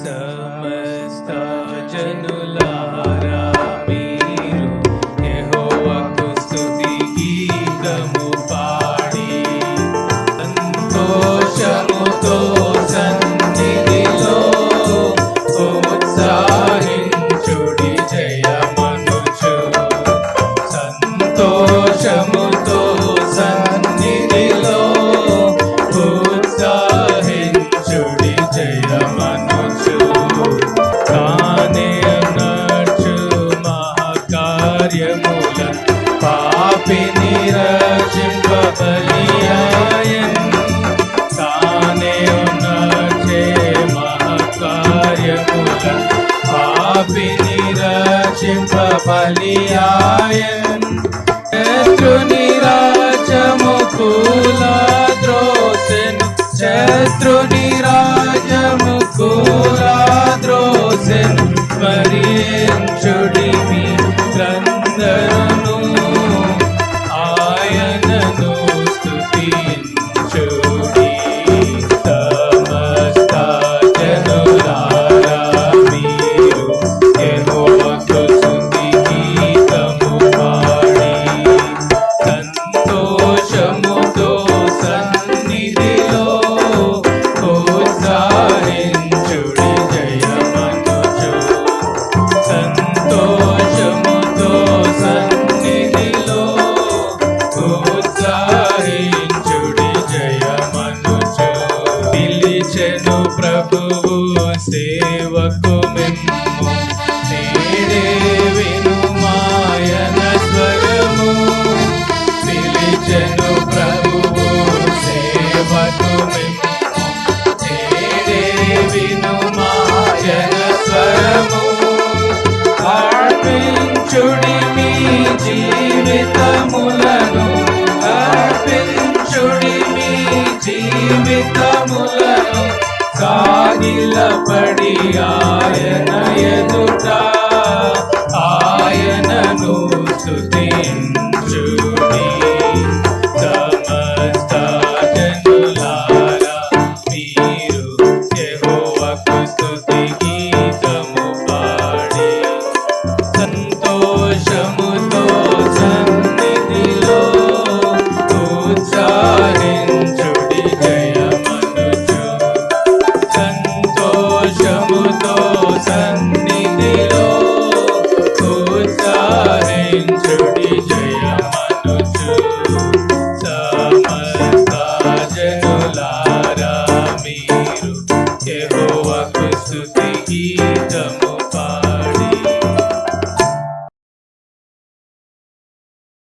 समस्त जनुला పాపిని రక్షింపబలియాయన్ తానే ఉన్న చే మహకార్యముల పాపిని రక్షింపబలియాయన్ శత్రుని రాజము కూలా ద్రోసెను. శత్రుని రాజము కూలా ద్రోసెను. మరియేను ప్రభువు సేవకు మిమ్ము నిలబడి ఆయన ఎదుట ఆయనను స్థుతి